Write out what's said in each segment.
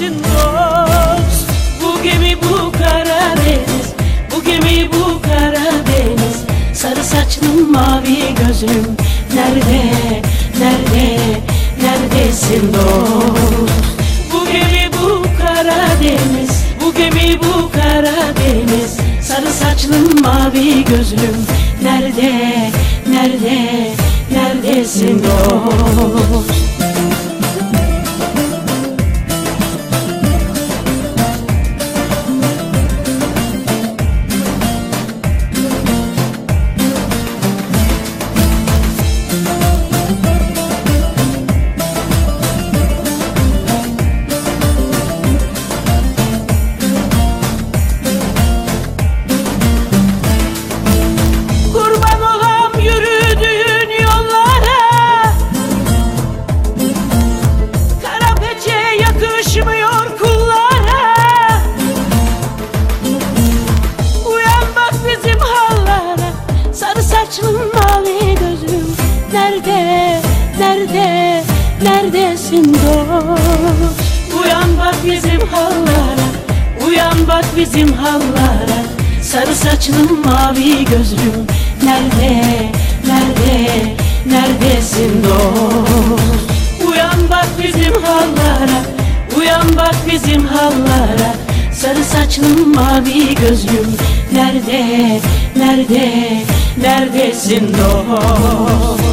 için dost Bu gemi bu Karadeniz Bu gemi bu Karadeniz. Sarı saçlım mavi gözüm Nerede, nerede, neredesin dost? Bu gemi bu Karadeniz Bu gemi bu Karadeniz. Sarı saçlım mavi gözüm Nerede, nerede Nerede, nerede, neredesin dost? Uyan bak bizim hallara Uyan bak bizim hallara. Sarı saçlım mavi gözlüm Nerede, nerede, neredesin dost? Uyan bak bizim hallara Uyan bak bizim hallara. Sarı saçlım mavi gözlüm Nerede, nerede, neredesin dost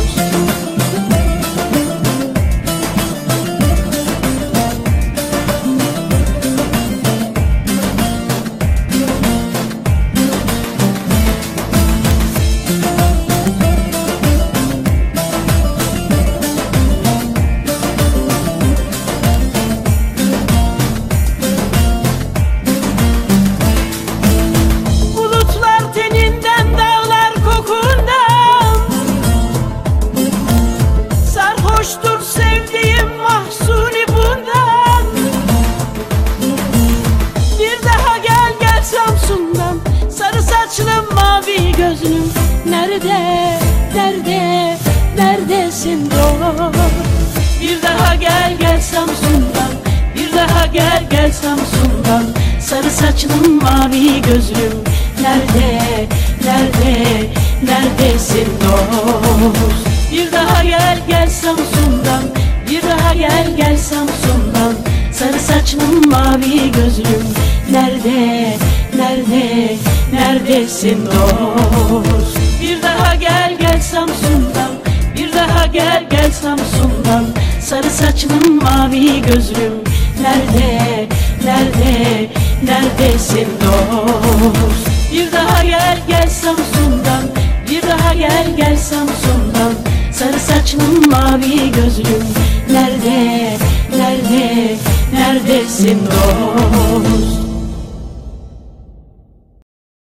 Bir daha gel gel Samsun'dan. Bir daha gel gel Samsun'dan. Sarı saçlım mavi gözlüm. Nerede, nerede, neredesin dost? Bir daha gel gel Samsun'dan. Bir daha gel gel Samsun'dan. Sarı saçlım mavi gözlüm. Nerede, nerede, neredesin dost? Bir daha gel gel Samsun'dan. Bir daha gel gel Samsun'dan Sarı saçlım mavi gözlüm. Nerede, nerede, neredesin dost? Bir daha gel gel Samsun'dan. Bir daha gel gel Samsun'dan. Sarı saçlım mavi gözlüm. Nerede, nerede, neredesin dost